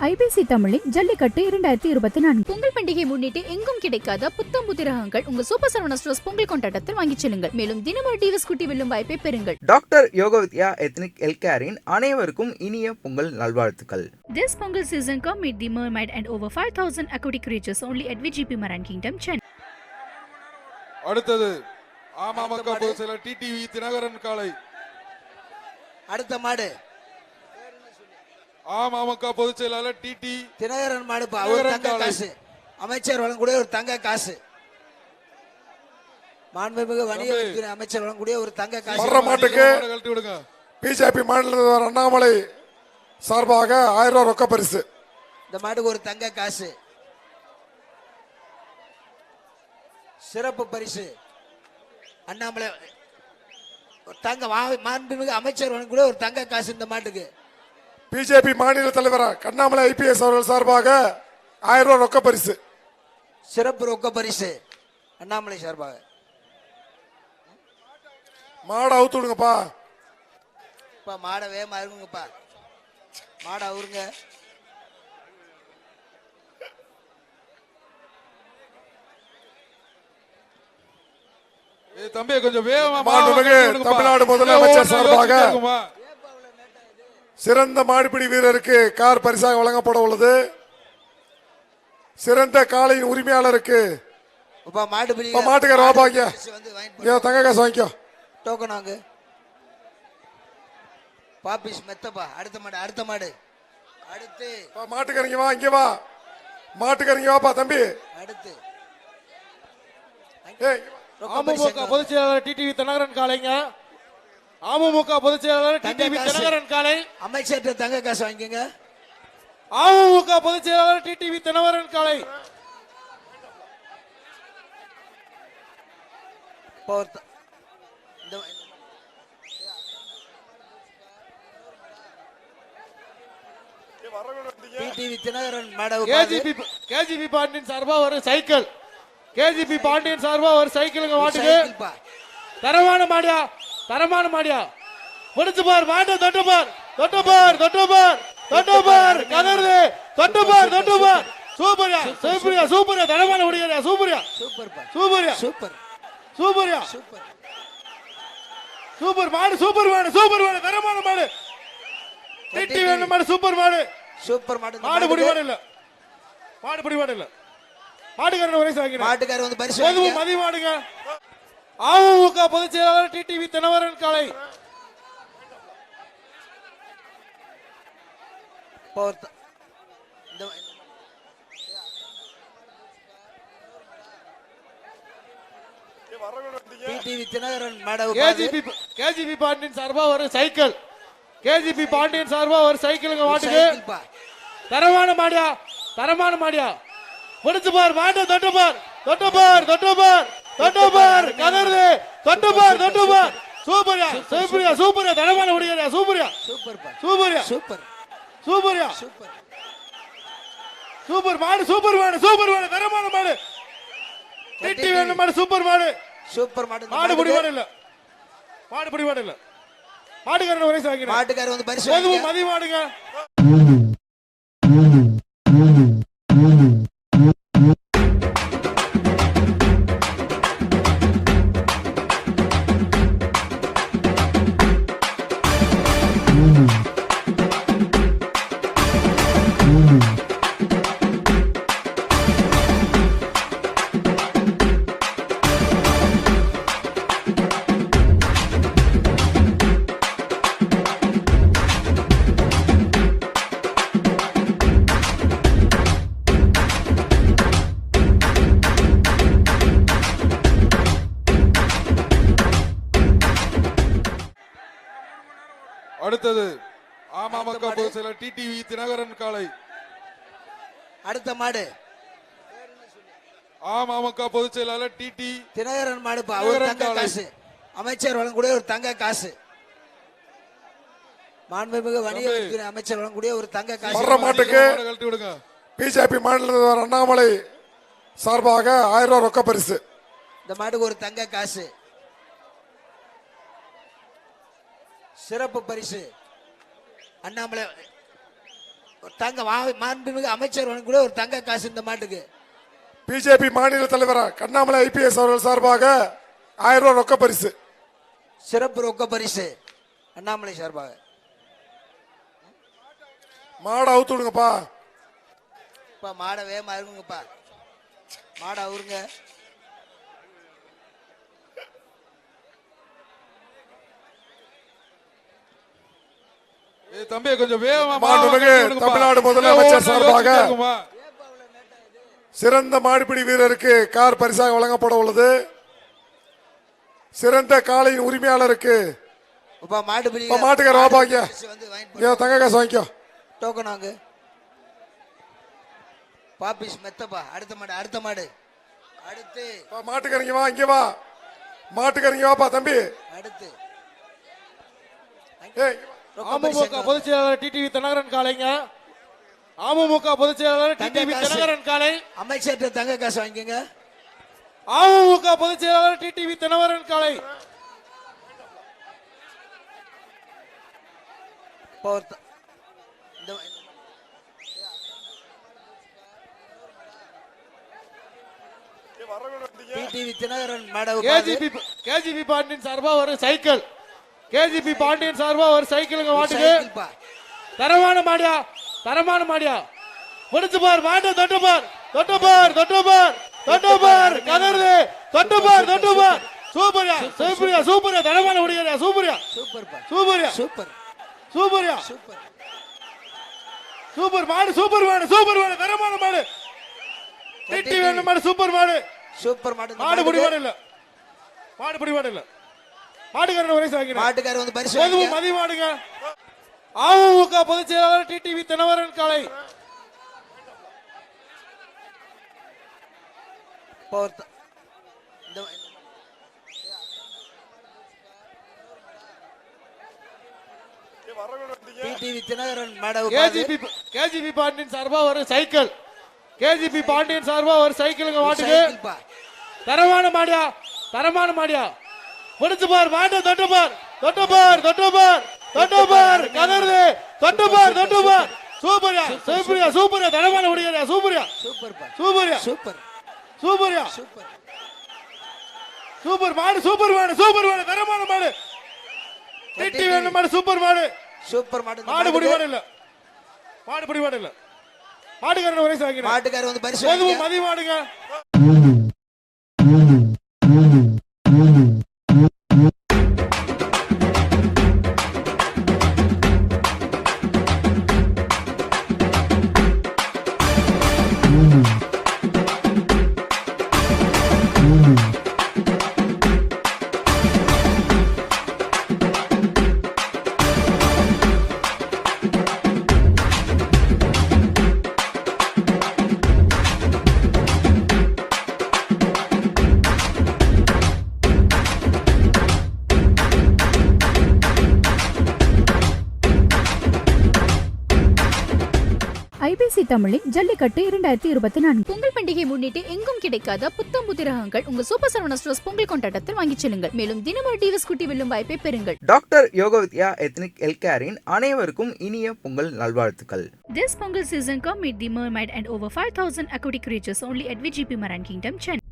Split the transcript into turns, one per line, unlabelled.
IBC தமிழின் ஜல்லிக்கட்டு இரண்டாயிரத்தி இருபத்தி நான்கு.
பொங்கல் பண்டிகை முன்னிட்டு எங்கும் கிடைக்காத புத்தம் புதிரகங்கள் உங்கள் சூப்பர் சரவணா ஸ்டோர்ஸ் பொங்கல் கொண்டாட்டத்தில் வாங்கிச் செல்லுங்கள். மேலும் தினமும் டிவிஸ் குட்டி வெல்லும் வாய்ப்பை பெறுங்கள்.
டாக்டர் யோகவித்யா எத்னிக் ஹெல்கேரின் அனைவருக்கும் இனிய பொங்கல் நல்வாழ்த்துக்கள்.
This Pongal season come meet the mermaid and over 5000 aquatic creatures only at VGP Maran Kingdom, Chennai.
அடுத்தது அமமுக பொதுச் செயலர் டிடிவி தினகரன் காலை.
அடுத்த மாடு.
அமமுக பொதுச் செயலாளர் டிடி
தினகரன் மாடுப்பா ஒரு தங்க. காசு. அமைச்சர் வழங்கக்கூடிய ஒரு தங்க காசு. மாண்புமிகு வணிக அமைச்சர் வழங்கக்கூடிய ஒரு தங்க காசு.
வர்ற மாட்டுக்கு
மாடை. கழட்டி விடுங்க.
பிஜேபி மாநில அண்ணாமலை சார்பாக ஆயிரம் ரூபாய் ரொக்க பரிசு.
இந்த மாட்டுக்கு ஒரு தங்க காசு. சிறப்பு பரிசு. அண்ணாமலை ஒரு தங்க மாண்புமிகு அமைச்சர் வழங்கக்கூடிய ஒரு தங்க காசு இந்த மாட்டுக்கு.
பிஜேபி மாநில தலைவர் கண்ணாமலை ஐபிஎஸ் அவர்கள் சார்பாக ஆயிரம் ரூபாய் ரொக்க பரிசு
சிறப்பு ரொக்க பரிசு அண்ணாமலை சார்பாக
மாடை அவுத்து விடுங்கப்பா
இப்ப மாடை வேகமா இருங்கப்பா மாடை அவருங்க
ஏய் தம்பி கொஞ்சம் வேகமா.
தமிழ்நாடு முதலமைச்சர் சார்பாக. சிறந்த மாடுபிடி வீரருக்கு கார் பரிசாக வழங்கப்பட உள்ளது. சிறந்த காளையின் உரிமையாளருக்கு மாட்டுக்கார வா பாக்கியா.
வந்து வாங்கிட்டு
இங்க தங்க காசு வாங்கிக்கோ.
டோக்கன் வாங்கு. பாப்பிஸ் மெத்தப்பா. அடுத்த மாடு அடுத்த மாடு. அடுத்து.
இப்ப மாட்டுக்கறிங்க வா இங்க வா. மாட்டுக்கறிங்க வாப்பா தம்பி.
அடுத்து.
பொதுச் செயலாளர் டிடிவி தினகரன் காலைங்க. அமமுக பொதுச் செயலாளர் டிடிவி. தினகரன் காலை.
அமைச்சர்கிட்ட தங்க காசு வாங்கிக்கோங்க.
அமமுக பொதுச் செயலாளர் டிடிவி தினகரன் காலை.
டிடிவி தினகரன் மாட
கேஜிபி கேஜிபி பாண்டியன் சார்பா ஒரு சைக்கிள். கேஜிபி பாண்டியன் சார்பா ஒரு சைக்கிளுங்க
சைக்கிள்ப்பா
தரமான மாடியா? தரமான மாடியா? முடிச்சு பார் மாட்டை தொட்டு பார். தொட்டு பார் தொட்டு பார். தொட்டு பார் கதறுது. தொட்டு பார் தொட்டு பார். சூப்பர்யா சூப்பர்யா சூப்பர்யா. தரமான முடியா சூப்பர்யா.
சூப்பர்ப்பா
சூப்பர்யா.
சூப்பர்
சூப்பர்யா.
சூப்பர்
சூப்பர் மாடு சூப்பர் மாடு சூப்பர் மாடு. தரமான மாடு. டிடி வேணும் மாடு சூப்பர் மாடு.
சூப்பர் மாடு
மாடு பிடி மாடு. இல்ல. மாடு பிடி மாடு இல்ல. மாட்டுக்காரன் ஒரே சாங்கிறேன்
மாட்டுக்காரர் வந்து பரிசு.
மதிய மாடுங்க. அமமுக பொதுச் செயலாளர் டிடிவி தினவரன் காலை.
டிடிவி தினகரன் மாட
கேஜிபி கேஜிபி பாண்டியன் சார்பா ஒரு சைக்கிள். கேஜிபி பாண்டியன் சார்பா ஒரு சைக்கிளுங்க மாட்டுக்கு தரமான மாடியா தரமான மாடியா. முடிச்சு பார் மாட்டை தொட்டு பார் தொட்டு பார் தொட்டு பார் தொட்டு பார் கதறுது தொட்டு பார் தொட்டு பார் சூப்பர்யா சூப்பர்யா சூப்பர்யா. தரமான முடியா சூப்பர்யா.
சூப்பர்ப்பா.
சூப்பர்யா.
சூப்பர்.
சூப்பர்யா.
சூப்பர்.
சூப்பர் மாடு சூப்பர் மாடு சூப்பர் மாடு தரமான மாடு. டிட்டி வேணும் மாடு சூப்பர் மாடு.
சூப்பர் மாடு
மாடு பிடி. மாடு இல்ல. மாடு பிடி மாடு இல்ல. மாட்டுக்காரன் ஒரே சாங்கிறேன்
மாட்டுக்காரர் வந்து பரிசு.
மதிய மாடுங்க.
அடுத்தது அமமுக பொதுச் செயலர் டிடிவி தினகரன் காலை.
அடுத்த மாடு.
அமமுக பொதுச் செயலாளர் டிடி
தினகரன் மாடுப்பா ஒரு
தினகரன்
தங்க
காளை.
காசு. அமைச்சர் வழங்கக்கூடிய ஒரு தங்க காசு. மாண்புமிகு வணிக அமைச்சர் வழங்கக்கூடிய ஒரு தங்க காசு.
வர்ற மாட்டுக்கு
மாடை கழட்டி விடுங்க.
பிஜேபி மாநில தலைவர் அண்ணாமலை சார்பாக ஆயிரம் ரூபாய் ரொக்க பரிசு.
இந்த மாட்டுக்கு ஒரு தங்க காசு. சிறப்பு பரிசு. அண்ணாமலை ஒரு தங்க மாண்புமிகு அமைச்சர் கூட ஒரு தங்க காசு இந்த மாட்டுக்கு.
பிஜேபி மாநில தலைவர் கண்ணாமலை ஐபிஎஸ் அவர்கள் சார்பாக ஆயிரம் ரூபாய் ரொக்க பரிசு.
சிறப்பு ரொக்க பரிசு அண்ணாமலை சார்பாக.
மாடை அவுத்து விடுங்கப்பா.
இப்ப மாடை வேகமா இருக்குங்கப்பா மாடை அவருங்க.
தம்பி கொஞ்சம் வேகமா
தமிழ்நாடு முதலமைச்சர் சார்பாக சிறந்த மாடுபிடி வீரருக்கு கார் பரிசாக வழங்கப்பட உள்ளது. சிறந்த காளையின் உரிமையாளருக்கு
இப்ப மாட்டு பிடி
இப்ப மாட்டுக்காரர் வாப்பா இங்க.
வந்து வாங்கிட்டு
இங்க தங்க காசு வாங்கிக்கோ.
டோக்கன் வாங்கு. பாப்பிஸ் மெத்தப்பா. அடுத்த மாடு அடுத்த மாடு. அடுத்து.
இப்ப மாட்டுக்காரங்க வா இங்க வா. மாட்டுக்காரங்க வாப்பா தம்பி.
அடுத்து.
ஏய்
அமமுக பொதுச் செயலாளர் டிடிவி தினகரன் காலைங்க. அமமுக பொதுச் செயலாளர் டிடிவி. தினகரன் காலை.
அமைச்சர்கிட்ட தங்க காசு வாங்கிக்கோங்க.
அமமுக பொதுச் செயலாளர் டிடிவி தினகரன் காலை.
TTV Dhinakaran madam
KGB KGB Pandian சார்பா ஒரு சைக்கிள். கேஜிபி பாண்டியன் சார்பா ஒரு சைக்கிளுங்க மாட்டுக்கு தரமான மாடியா தரமான மாடியா. முடிச்சு பார் மாட்டை தொட்டு பார் தொட்டு பார் தொட்டு பார் தொட்டு பார் கதறுது தொட்டு பார் தொட்டு பார். சூப்பர்யா சூப்பர்யா சூப்பர்யா தரமான முடியா சூப்பர்யா.
சூப்பர்ப்பா
சூப்பர்யா.
சூப்பர்.
சூப்பர்யா.
சூப்பர்.
சூப்பர் மாடு சூப்பர் மாடு சூப்பர் மாடு தரமான மாடு. திட்டி வேணும் மாடு சூப்பர் மாடு.
சூப்பர் மாடு
மாடு புடி
மாட்டுக்கு.
மாடு இல்ல. மாடு புடி மாடு இல்ல. மாட்டுக்காரன் ஒரே சாக்கிறேன்
மாட்டுக்காரர் வந்து பரிசு
பொதுவு
வாங்கிக்க.
மதி மாடுங்க அமமுக பொதுச் செயலாளர் டிடிவி தினவரன் காலை.
TTV Dhinakaran madam
KGB KGB Pandian சார்பா ஒரு சைக்கிள். கேஜிபி பாண்டியன் சார்பா ஒரு சைக்கிளுங்க மாட்டுக்கு. தரமான மாடியா? தரமான மாடியா? முடிச்சு பார் மாட்டை தொட்டு பார். தொட்டு பார் தொட்டு பார். தொட்டு பார் கதறுது. தொட்டு பார் தொட்டு பார். சூப்பர்யா சூப்பர்யா சூப்பர்யா. தரமான முடியா சூப்பர்யா.
சூப்பர்ப்பா.
சூப்பர்யா.
சூப்பர்.
சூப்பர்யா.
சூப்பர்.
சூப்பர் மாடு சூப்பர் மாடு சூப்பர் மாடு தரமான மாடு. திட்டி வேணும் மாடு சூப்பர் மாடு.
சூப்பர் மாடு
மாடு புடி
மாட்டுக்கு.
மாடு இல்ல மாடு புடி மாடு இல்ல மாட்டுக்காரன் ஒரே சாக்கிறேன்
மாட்டுக்காரர் வந்து பரிசு.
மதி மாடுங்க.
ஐபிசி தமிழின் ஜல்லிக்கட்டு இரண்டாயிரத்தி இருபத்தி நான்கு.
பொங்கல் பண்டிகை முன்னிட்டு எங்கும் கிடைக்காத புத்தம் புதிரகங்கள் உங்க சூப்பர் சரவணா ஸ்டோர்ஸ் பொங்கல் கொண்டாட்டத்தில் வாங்கிச் செல்லுங்கள். மேலும் தினமொரு டிவிஎஸ் குட்டி வெல்லும் வாய்ப்பை பெறுங்கள்.
டாக்டர் யோகவித்யா எத்னிக் ஹெல்த் அனைவருக்கும் இனிய பொங்கல் நல்வாழ்த்துக்கள்.
This Pongal season come meet the mermaid and over 5000 aquatic creatures only at VGP Maran Kingdom, Chennai.